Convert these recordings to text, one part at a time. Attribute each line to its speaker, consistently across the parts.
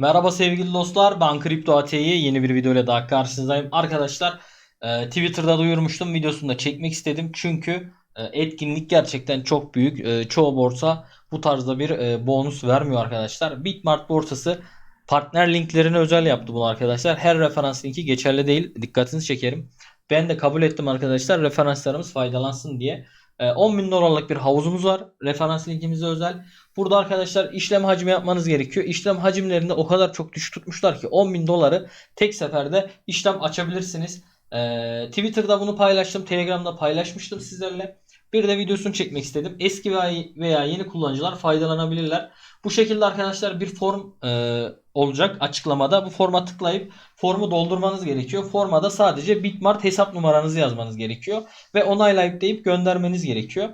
Speaker 1: Merhaba sevgili dostlar. Ben Kripto AT'ye yeni bir video ile daha karşınızdayım. Arkadaşlar e, Twitter'da duyurmuştum. Videosunu da çekmek istedim. Çünkü e, etkinlik gerçekten çok büyük. E, çoğu borsa bu tarzda bir e, bonus vermiyor arkadaşlar. Bitmart borsası partner linklerine özel yaptı bunu arkadaşlar. Her referans linki geçerli değil. Dikkatinizi çekerim. Ben de kabul ettim arkadaşlar. Referanslarımız faydalansın diye. E, 10 bin dolarlık bir havuzumuz var. Referans linkimize özel. Burada arkadaşlar işlem hacmi yapmanız gerekiyor. İşlem hacimlerinde o kadar çok düşük tutmuşlar ki 10 bin doları tek seferde işlem açabilirsiniz. Ee, Twitter'da bunu paylaştım. Telegram'da paylaşmıştım sizlerle. Bir de videosunu çekmek istedim. Eski veya, yeni kullanıcılar faydalanabilirler. Bu şekilde arkadaşlar bir form e, olacak açıklamada. Bu forma tıklayıp formu doldurmanız gerekiyor. Formada sadece Bitmart hesap numaranızı yazmanız gerekiyor. Ve onaylayıp deyip göndermeniz gerekiyor.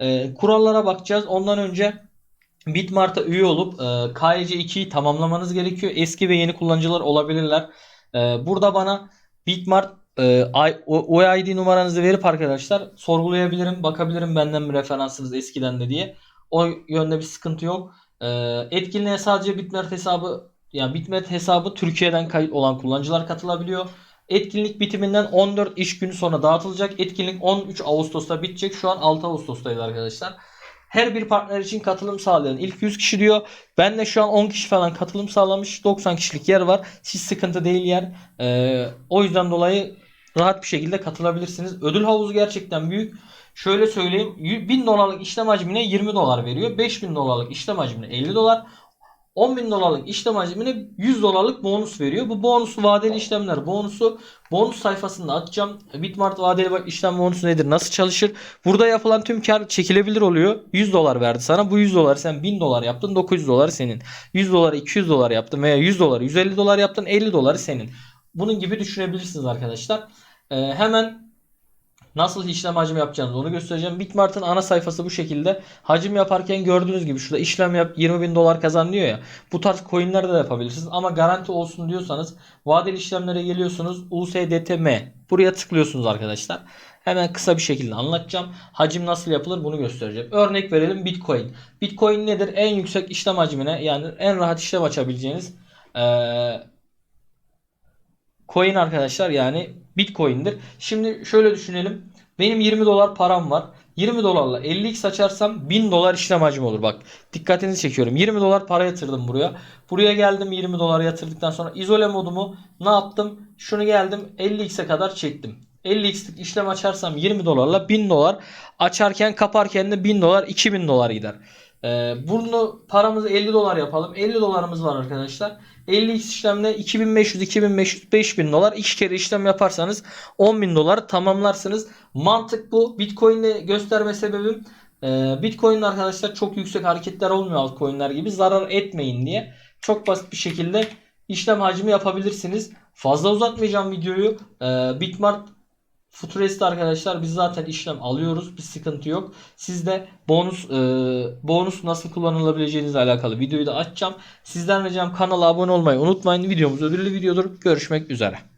Speaker 1: E, kurallara bakacağız. Ondan önce Bitmart'a üye olup e, KYC2'yi tamamlamanız gerekiyor. Eski ve yeni kullanıcılar olabilirler. E, burada bana Bitmart e, O- OID numaranızı verip arkadaşlar sorgulayabilirim. Bakabilirim benden bir referansınız eskiden de diye. O yönde bir sıkıntı yok. E, etkinliğe sadece Bitmart hesabı yani Bitmart hesabı Türkiye'den kayıt olan kullanıcılar katılabiliyor. Etkinlik bitiminden 14 iş günü sonra dağıtılacak. Etkinlik 13 Ağustos'ta bitecek. Şu an 6 Ağustos'tayız arkadaşlar. Her bir partner için katılım sağlayan ilk 100 kişi diyor. Ben de şu an 10 kişi falan katılım sağlamış. 90 kişilik yer var. Hiç sıkıntı değil yer. Ee, o yüzden dolayı rahat bir şekilde katılabilirsiniz. Ödül havuzu gerçekten büyük. Şöyle söyleyeyim. 1000 dolarlık işlem hacmine 20 dolar veriyor. 5000 dolarlık işlem hacmine 50 dolar. 10 bin dolarlık işlem hacmine 100 dolarlık bonus veriyor. Bu bonusu vadeli işlemler bonusu bonus sayfasında atacağım. Bitmart vadeli işlem bonusu nedir? Nasıl çalışır? Burada yapılan tüm kar çekilebilir oluyor. 100 dolar verdi sana. Bu 100 dolar sen 1000 dolar yaptın. 900 dolar senin. 100 dolar 200 dolar yaptın veya 100 dolar 150 dolar yaptın. 50 doları senin. Bunun gibi düşünebilirsiniz arkadaşlar. Ee, hemen Nasıl işlem hacmi yapacağınızı onu göstereceğim. Bitmart'ın ana sayfası bu şekilde. Hacim yaparken gördüğünüz gibi şurada işlem yap 20 bin dolar kazan diyor ya. Bu tarz coinlerde de yapabilirsiniz. Ama garanti olsun diyorsanız vadeli işlemlere geliyorsunuz. USDTM. Buraya tıklıyorsunuz arkadaşlar. Hemen kısa bir şekilde anlatacağım. Hacim nasıl yapılır bunu göstereceğim. Örnek verelim Bitcoin. Bitcoin nedir? En yüksek işlem hacmine yani en rahat işlem açabileceğiniz ee, coin arkadaşlar yani Bitcoin'dir. Şimdi şöyle düşünelim. Benim 20 dolar param var. 20 dolarla 50x açarsam 1000 dolar işlem hacmi olur. Bak dikkatinizi çekiyorum. 20 dolar para yatırdım buraya. Buraya geldim 20 dolar yatırdıktan sonra izole modumu ne yaptım? Şunu geldim 50x'e kadar çektim. 50x'lik işlem açarsam 20 dolarla 1000 dolar açarken kaparken de 1000 dolar 2000 dolar gider. Ee, bunu paramızı 50 dolar yapalım. 50 dolarımız var arkadaşlar. 50x işlemle 2500, 2500, 5000 dolar iki kere işlem yaparsanız 10.000 dolar tamamlarsınız. Mantık bu. Bitcoin'le gösterme sebebim e, Bitcoin'de arkadaşlar çok yüksek hareketler olmuyor altcoin'ler gibi zarar etmeyin diye. Çok basit bir şekilde işlem hacmi yapabilirsiniz. Fazla uzatmayacağım videoyu. E, Bitmart Futurist arkadaşlar biz zaten işlem alıyoruz. Bir sıkıntı yok. Sizde bonus e, bonus nasıl kullanılabileceğinizle alakalı videoyu da açacağım. Sizden ricam kanala abone olmayı unutmayın. Videomuz ödüllü videodur. Görüşmek üzere.